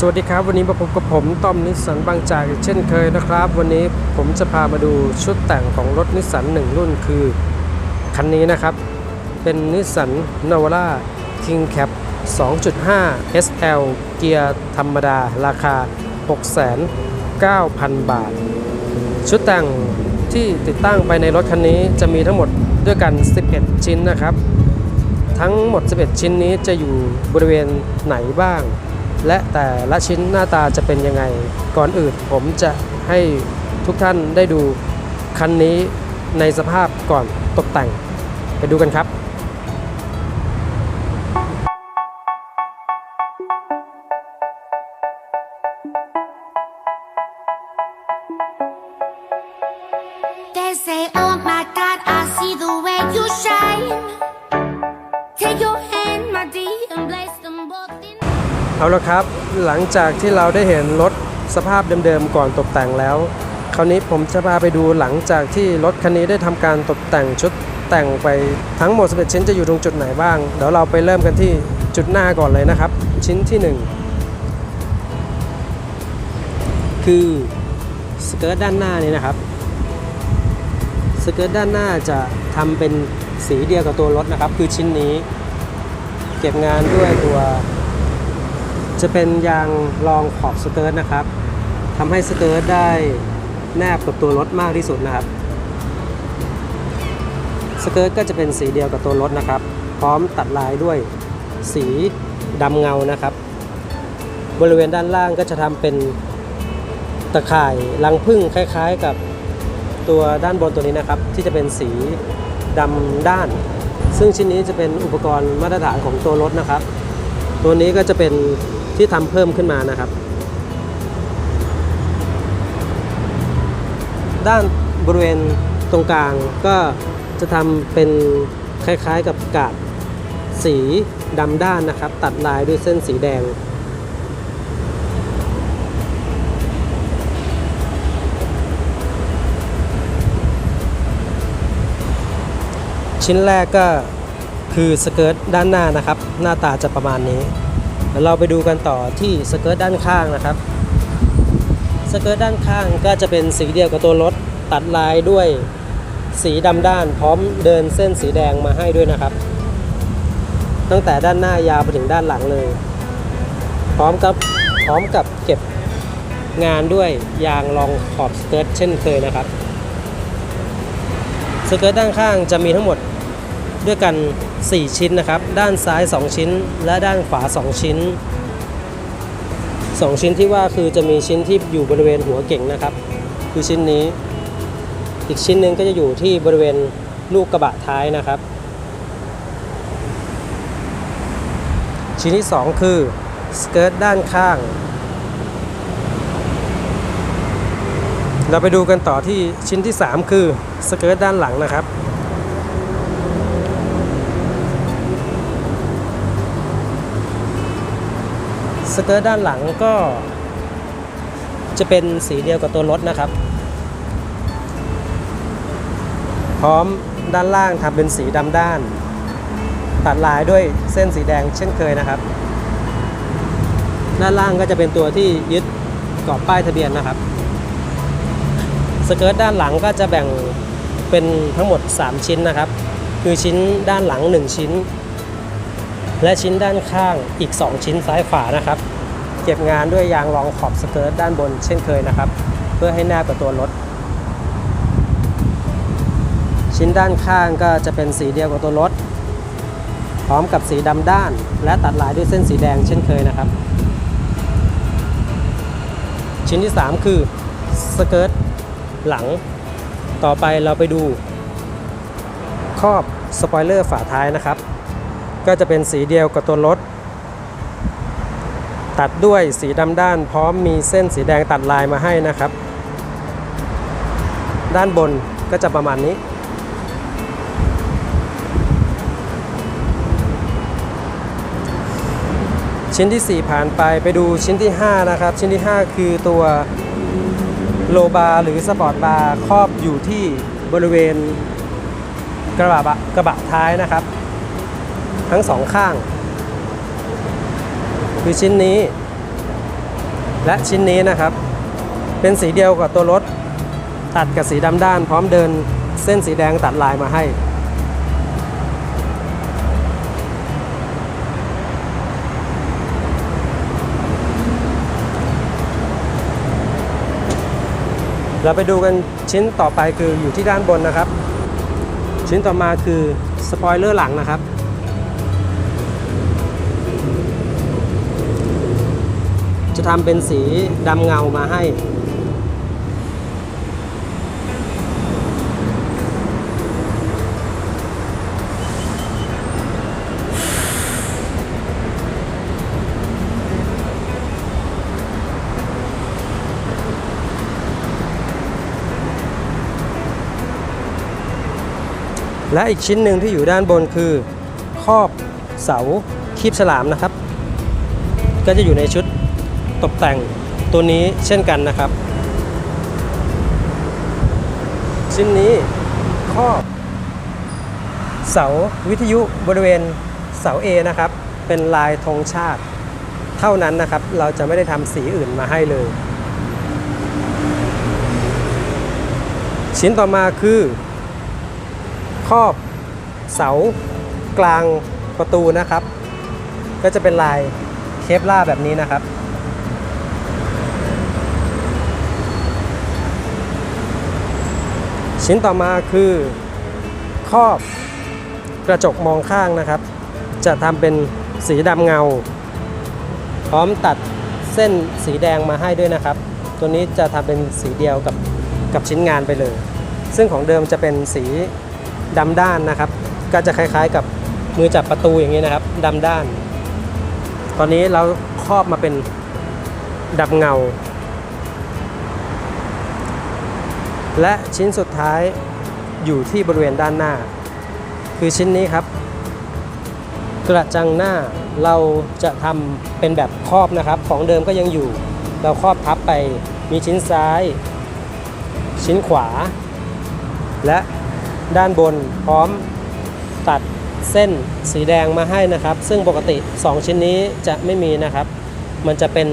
สวัสดีครับ วันนี้มาพบกับผมต้อมนิสสันบางจากเช่นเคยนะครับ วันนี้ผมจะพามาดูชุดแต่งของรถนิสสันหนึ่งรุ่นคือ คันนี้นะครับ เป็นนิสสันนาวาร่า King Cap 2.5 SL เกียร์ธรรมดา ราคา 69,000 บาท ชุดแต่งที่ติดตั้งไปในรถคันนี้จะมีทั้งหมดด้วยกัน 11 ชิ้นนะครับ ทั้งหมด 11 ชิ้นนี้จะอยู่บริเวณไหนบ้าง และแต่ละชิ้นหน้าตาจะเป็นยังไง ก่อนอื่นผมจะให้ทุกท่านได้ดูคันนี้ในสภาพก่อนตกแต่ง ไปดูกันครับ เอาละครับหลังจากที่เราได้เห็นรถสภาพเดิมๆก่อนตกแต่งแล้ว คราวนี้ผมจะพาไปดูหลังจากที่รถคันนี้ได้ทำการตกแต่งชุดแต่งไปทั้งหมด11ชิ้นจะอยู่ตรงจุดไหนบ้าง เดี๋ยวเราไปเริ่มกันที่จุดหน้าก่อนเลยนะครับ ชิ้นที่หนึ่งคือสเกิร์ตด้านหน้านี้นะครับสเกิร์ตด้านหน้าจะทำเป็นสีเดียวกับตัวรถนะครับ คือชิ้นนี้ เก็บงานด้วยตัว จะเป็นยางรองขอบสเกิร์ตนะครับทำให้สเกิร์ตได้แนบกับตัวรถมากที่สุดนะครับ สเกิร์ตก็จะเป็นสีเดียวกับตัวรถนะครับ พร้อมตัดลายด้วยสีดำเงานะครับ บริเวณด้านล่างก็จะทำเป็นตะข่ายรังผึ้งคล้ายๆกับตัวด้านบนตัวนี้นะครับ ที่จะเป็นสีดำด้าน ซึ่งชิ้นนี้จะเป็นอุปกรณ์มาตรฐานของตัวรถนะครับ ตัวนี้ก็จะเป็น ที่ทำเพิ่มขึ้นมานะครับ ด้านบริเวณตรงกลางก็จะทำเป็นคล้ายๆกับกาดสีดำด้านนะครับ ตัดลายด้วยเส้นสีแดง ชิ้นแรกก็คือสเกิร์ตด้านหน้านะครับ หน้าตาจะประมาณนี้ เดี๋ยวเราไปดูกันต่อที่สเกิร์ตด้านข้างนะครับ สเกิร์ตด้านข้างก็จะเป็นสีเดียวกับตัวรถตัดลายด้วยสีดำด้าน พร้อมเดินเส้นสีแดงมาให้ด้วยนะครับ ตั้งแต่ด้านหน้ายาวไปถึงด้านหลังเลย พร้อมกับพร้อมกับเก็บงานด้วยยางรองขอบสเกิร์ตเช่นเคยนะครับ สเกิร์ตด้านข้างจะมีทั้งหมดด้วยกัน 4 ชิ้นนะครับ ด้านซ้าย 2 ชิ้น และด้านขวา 2 ชิ้น 2 ชิ้นที่ว่าคือจะมีชิ้นที่อยู่บริเวณหัวเก่งนะครับ คือชิ้นนี้ อีกชิ้นหนึ่งก็จะอยู่ที่บริเวณลูกกระบะท้ายนะครับ ชิ้นที่ 2 คือสเกิร์ตด้านข้าง เราไปดูกันต่อที่ชิ้นที่ 3 คือสเกิร์ตด้านหลังนะครับ สเกิร์ตด้านหลังก็ จะเป็นสีเดียวกับตัวรถนะครับ พร้อมด้านล่างทำเป็นสีดำด้าน ตัดลายด้วยเส้นสีแดงเช่นเคยนะครับ ด้านล่างก็จะเป็นตัวที่ยึดกรอบป้ายทะเบียนนะครับ สเกิร์ตด้านหลังก็จะแบ่งเป็นทั้งหมด 3 ชิ้นนะครับ คือชิ้นด้านหลัง 1 ชิ้น และชิ้นด้านข้างอีก 2 ชิ้นซ้ายขวานะครับ เก็บงานด้วยยางรองขอบสเกิร์ตด้านบนเช่นเคยนะครับ เพื่อให้แนบกับตัวรถ ชิ้นด้านข้างก็จะเป็นสีเดียวกับตัวรถ พร้อมกับสีดำด้าน และตัดลายด้วยเส้นสีแดงเช่นเคยนะครับ ชิ้นที่ 3 คือสเกิร์ตหลัง ต่อไปเราไปดูครอบสปอยเลอร์ฝาท้ายนะครับ ก็จะเป็นสีเดียวกับตัวรถ ตัดด้วยสีดำด้าน พร้อมมีเส้นสีแดงตัดลายมาให้นะครับ ด้านบนก็จะประมาณนี้ชิ้นที่ 4 ผ่านไปไปดูชิ้นที่ 5 นะครับ ชิ้นที่ 5 คือตัวโลบาร์หรือสปอร์ตบาร์ครอบอยู่ที่บริเวณกระบะกระบะท้ายนะครับ ทั้งสองข้าง คือชิ้นนี้ และชิ้นนี้นะครับ เป็นสีเดียวกับตัวรถ ตัดกับสีดำด้าน พร้อมเดินเส้นสีแดงตัดลายมาให้ เราไปดูกันชิ้นต่อไปคืออยู่ที่ด้านบนนะครับ ชิ้นต่อมาคือสปอยเลอร์หลังนะครับ จะทำเป็นสีดำเงามาให้และอีกชิ้นหนึ่งที่อยู่ด้านบนคือครอบเสาคีบฉลามนะครับ ก็จะอยู่ในชุด ตกแต่งตัวนี้เช่นกันนะครับ ชิ้นนี้ครอบเสาวิทยุบริเวณเสา A นะครับ เป็นลายธงชาติ เท่านั้นนะครับ เราจะไม่ได้ทำสีอื่นมาให้เลย ชิ้นต่อมาคือครอบเสากลางประตูนะครับ ก็จะเป็นลายเคปล่าแบบนี้นะครับ ชิ้นต่อมาคือครอบกระจกมองข้างนะครับ จะทำเป็นสีดำเงา พร้อมตัดเส้นสีแดงมาให้ด้วยนะครับ ตัวนี้จะทำเป็นสีเดียวกับกับชิ้นงานไปเลย ซึ่งของเดิมจะเป็นสีดำด้านนะครับ ก็จะคล้ายๆกับมือจับประตูอย่างนี้นะครับดำด้าน ตอนนี้เราครอบมาเป็นดำเงา และชิ้นสุดท้ายอยู่ที่บริเวณด้านหน้า คือชิ้นนี้ครับ กระจังหน้าเราจะทำเป็นแบบครอบนะครับ ของเดิมก็ยังอยู่ เราครอบทับไปมีชิ้นซ้าย ชิ้นขวา และด้านบนพร้อมตัดเส้นสีแดงมาให้นะครับ ซึ่งปกติ 2 ชิ้นนี้จะไม่มีนะครับ มันจะเป็น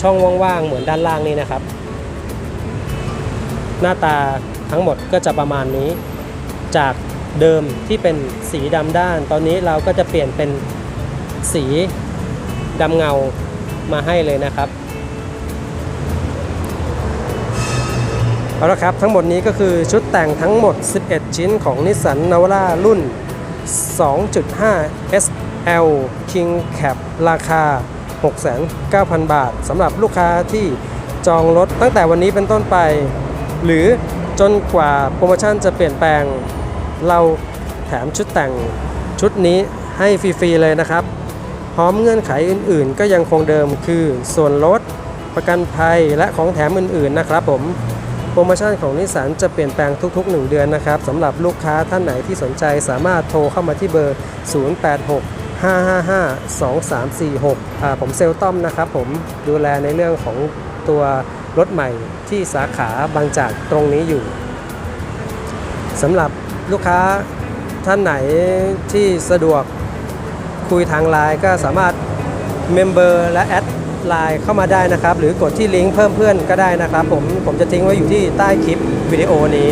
ช่องว่างๆเหมือนด้านล่างนี้นะครับ หน้าตาทั้งหมดก็จะประมาณนี้ จากเดิมที่เป็นสีดำด้าน ตอนนี้เราก็จะเปลี่ยนเป็นสีดำเงามาให้เลยนะครับเอาละครับทั้งหมดนี้ก็คือชุดแต่งทั้งหมด 11 ชิ้นของนิสสันนาวาร่ารุ่น 2.5 SL King Cap ราคา 6,900 บาทสำหรับลูกค้าที่จองรถตั้งแต่วันนี้เป็นต้นไป หรือจนกว่าโปรโมชั่นจะเปลี่ยนแปลง เราแถมชุดแต่งชุดนี้ให้ฟรีๆเลยนะครับ พร้อมเงื่อนไขอื่นๆ ก็ยังคงเดิมคือส่วนลดประกันภัยและของแถมอื่นๆนะครับผมโปรโมชั่นของนิสสันจะเปลี่ยนแปลงทุก ๆ 1 เดือนนะครับสำหรับลูกค้าท่านไหนที่สนใจสามารถโทรเข้ามาที่เบอร์ 086 555 2346 ผมเซลต้อมนะครับผมดูแลในเรื่องของตัว รถใหม่ที่สาขาบางจากตรงนี้อยู่สำหรับลูกค้าท่านไหนที่สะดวกคุยทางไลน์ก็สามารถเมมเบอร์และแอดไลน์เข้ามาได้นะครับ หรือกดที่ลิงก์เพิ่มเพื่อนก็ได้นะครับผมผมจะทิ้งไว้อยู่ที่ใต้คลิปวิดีโอนี้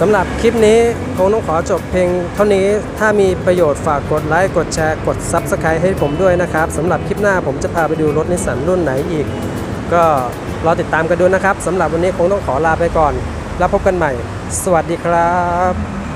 สำหรับคลิปนี้คงต้องขอจบเพียงเท่านี้ถ้ามีประโยชน์ฝากกดไลค์กดแชร์กด Subscribe ให้ผมด้วยนะครับสำหรับคลิปหน้าผมจะพาไปดูรถนิสสันรุ่นไหนอีก ก็รอติดตามกันดูนะครับสำหรับวันนี้คงต้องขอลาไปก่อน แล้วพบกันใหม่ สวัสดีครับ